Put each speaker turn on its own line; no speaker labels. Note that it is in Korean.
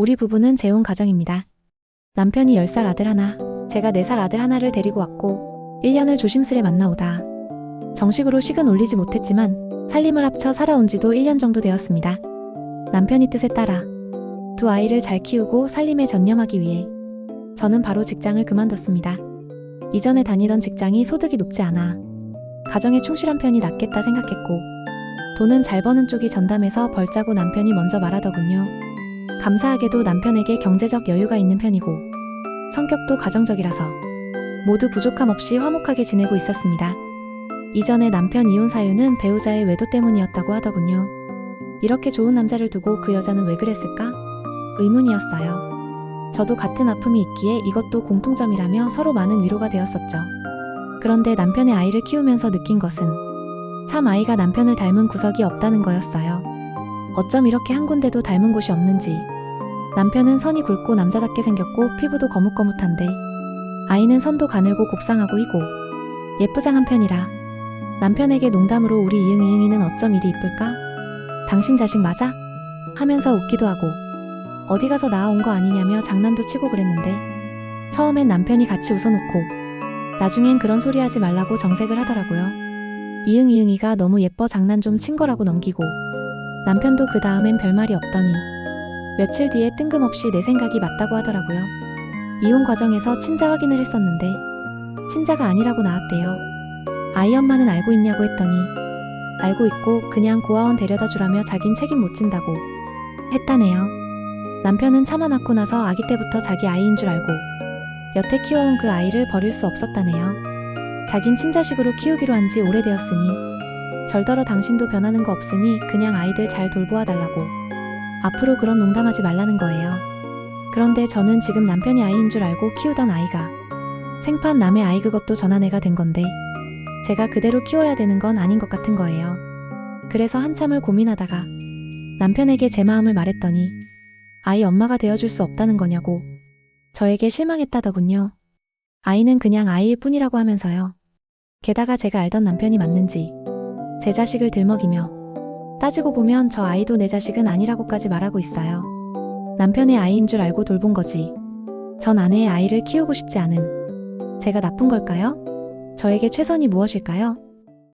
우리 부부는 재혼 가정입니다. 남편이 10살 아들 하나, 제가 4살 아들 하나를 데리고 왔고 1년을 조심스레 만나오다. 정식으로 식은 올리지 못했지만 살림을 합쳐 살아온 지도 1년 정도 되었습니다. 남편이 뜻에 따라 두 아이를 잘 키우고 살림에 전념하기 위해 저는 바로 직장을 그만뒀습니다. 이전에 다니던 직장이 소득이 높지 않아 가정에 충실한 편이 낫겠다 생각했고 돈은 잘 버는 쪽이 전담해서 벌자고 남편이 먼저 말하더군요. 감사하게도 남편에게 경제적 여유가 있는 편이고 성격도 가정적이라서 모두 부족함 없이 화목하게 지내고 있었습니다. 이전에 남편 이혼 사유는 배우자의 외도 때문이었다고 하더군요. 이렇게 좋은 남자를 두고 그 여자는 왜 그랬을까? 의문이었어요. 저도 같은 아픔이 있기에 이것도 공통점이라며 서로 많은 위로가 되었었죠. 그런데 남편의 아이를 키우면서 느낀 것은 참 아이가 남편을 닮은 구석이 없다는 거였어요. 어쩜 이렇게 한 군데도 닮은 곳이 없는지. 남편은 선이 굵고 남자답게 생겼고 피부도 거뭇거뭇한데 아이는 선도 가늘고 곱상하고 이고 예쁘장한 편이라 남편에게 농담으로 우리 이응 이응이는 어쩜 이리 이쁠까? 당신 자식 맞아? 하면서 웃기도 하고 어디 가서 나아온 거 아니냐며 장난도 치고 그랬는데 처음엔 남편이 같이 웃어놓고 나중엔 그런 소리 하지 말라고 정색을 하더라고요. 이응 이응이가 너무 예뻐 장난 좀 친 거라고 넘기고 남편도 그 다음엔 별말이 없더니 며칠 뒤에 뜬금없이 내 생각이 맞다고 하더라고요. 이혼 과정에서 친자 확인을 했었는데 친자가 아니라고 나왔대요. 아이 엄마는 알고 있냐고 했더니 알고 있고 그냥 고아원 데려다 주라며 자긴 책임 못 진다고 했다네요. 남편은 차마 낳고 나서 아기 때부터 자기 아이인 줄 알고 여태 키워온 그 아이를 버릴 수 없었다네요. 자긴 친자식으로 키우기로 한 지 오래되었으니 절더러 당신도 변하는 거 없으니 그냥 아이들 잘 돌보아 달라고 앞으로 그런 농담하지 말라는 거예요. 그런데 저는 지금 남편이 아이인 줄 알고 키우던 아이가 생판 남의 아이 그것도 전환애가 된 건데 제가 그대로 키워야 되는 건 아닌 것 같은 거예요. 그래서 한참을 고민하다가 남편에게 제 마음을 말했더니 아이 엄마가 되어줄 수 없다는 거냐고 저에게 실망했다더군요. 아이는 그냥 아이일 뿐이라고 하면서요. 게다가 제가 알던 남편이 맞는지 제 자식을 들먹이며 따지고 보면 저 아이도 내 자식은 아니라고까지 말하고 있어요. 남편의 아이인 줄 알고 돌본 거지. 전 아내의 아이를 키우고 싶지 않은 제가 나쁜 걸까요? 저에게 최선이 무엇일까요?